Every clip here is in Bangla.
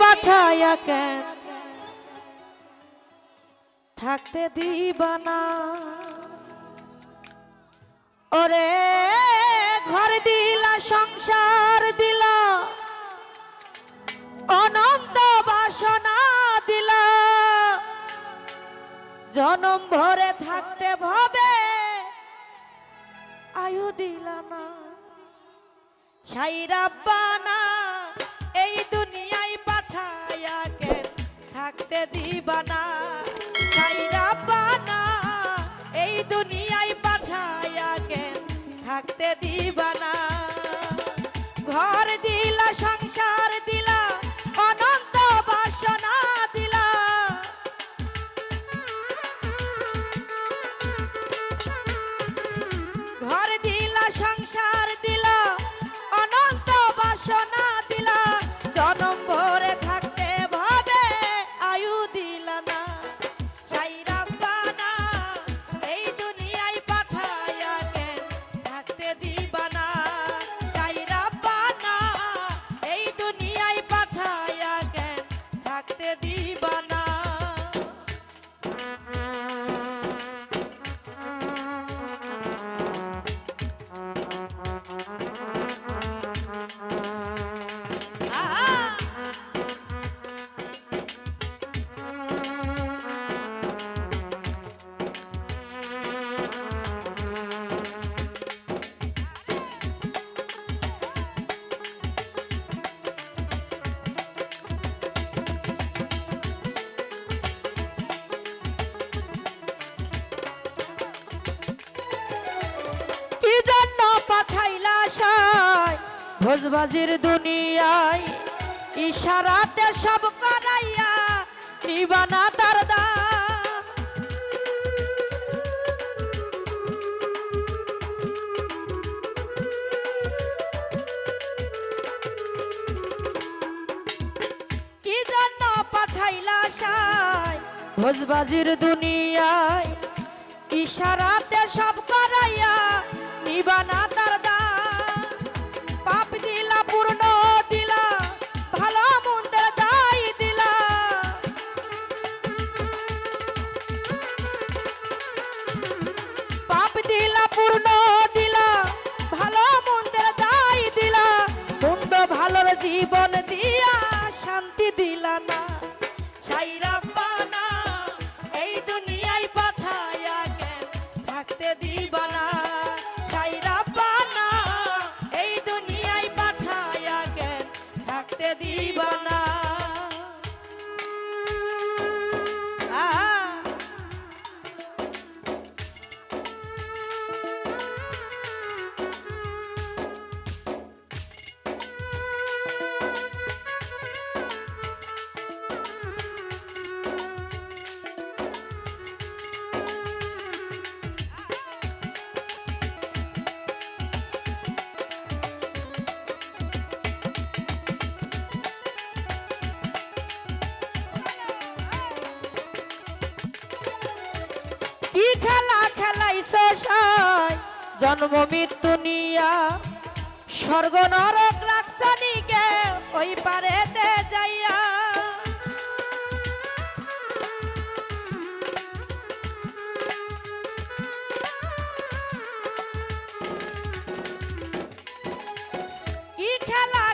পাঠাইয়া কেন? থাকতে দিবানা। ওরে, ঘর দিলা, সংসার দিলা। অনন্ত বাসনা দিলা। জনম ভরে থাকতে ভবে, আয়ু দিলা না সাইরাব্বানা এই পাঠায়া কেন থাকতে দিবানা সাইরাব্বানা এই দুনিয়ায় পাঠায়া কেন থাকতে দিবানা? ঘর দিলা, সংসার দিলা, অনন্ত বাসনা দিলা। ঘর দিলা থাকতে ভোজবাজির দুনিয়ায় ইশারাতে সব করাইয়া নিবানা তার কি জন্য পাঠাইলা সাই ভোজবাজির দুনিয়ায় ইশারাতে সব করাইয়া নিবানা কি খেলা খেলাইছ সাই? জন্ম মৃত্যু নিয়া স্বর্গ নরক রাখসানিকে ওই পারেতে যাইয়া। কি খেলা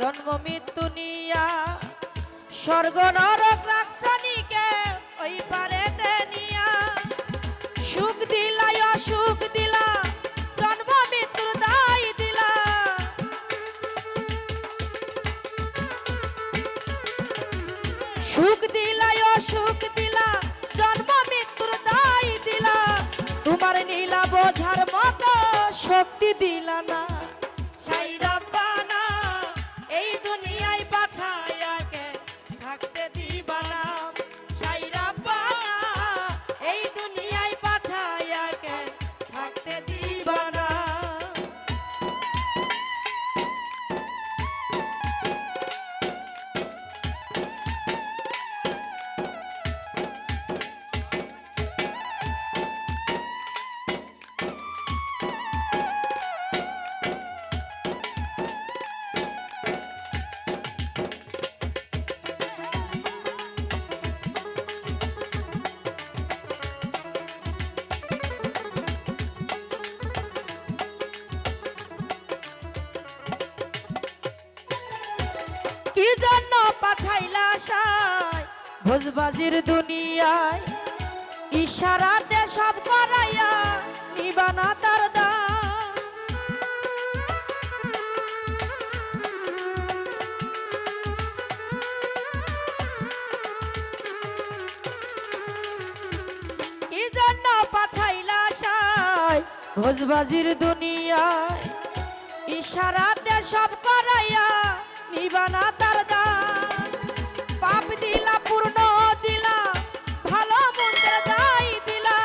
জন্ম মৃত্যু নিয়া স্বর্গ নরক রাখসানিকে সুখ দিলা কি জন্য পাঠাইলা সাই। ভোজবাজির দুনিয়ায় ইশারাতে সব করাইয়া নিবানা তার কি জন্য পাঠাইলা সাই। ভোজবাজির দুনিয়ায় ইশারাতে সব করাইয়া নিবানা তার দান পাপ দিলা, পূর্ণ দিলা, ভালো মন্দের দাই দিলা।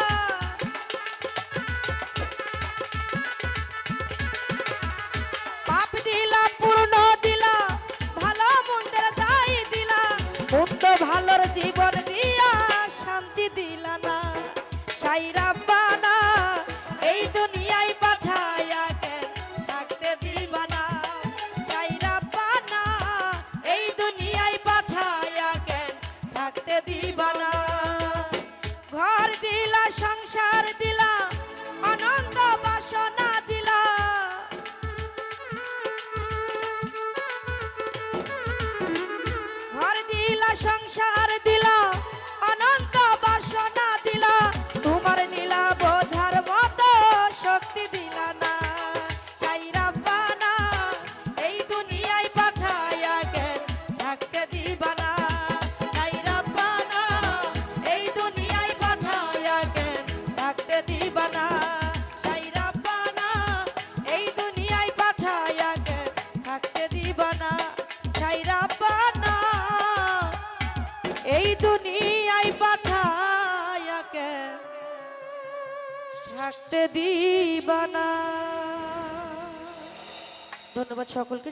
পাপ দিলা, পূর্ণ দিলা, ভালো মন্দের দাই দিলা। মন্দ ভালোর জীবন দিয়া শান্তি দিলা না। সাইরা দিবা না ঘর দিলা সংসার দিলা আনন্দ বাসনা দিলা। ঘর দিলা সংসার দিলা চাইরা বানা এই দুনিয়ায় পাঠায়াকে থাকতে দিবা না ধন্যবাদ সকলকে।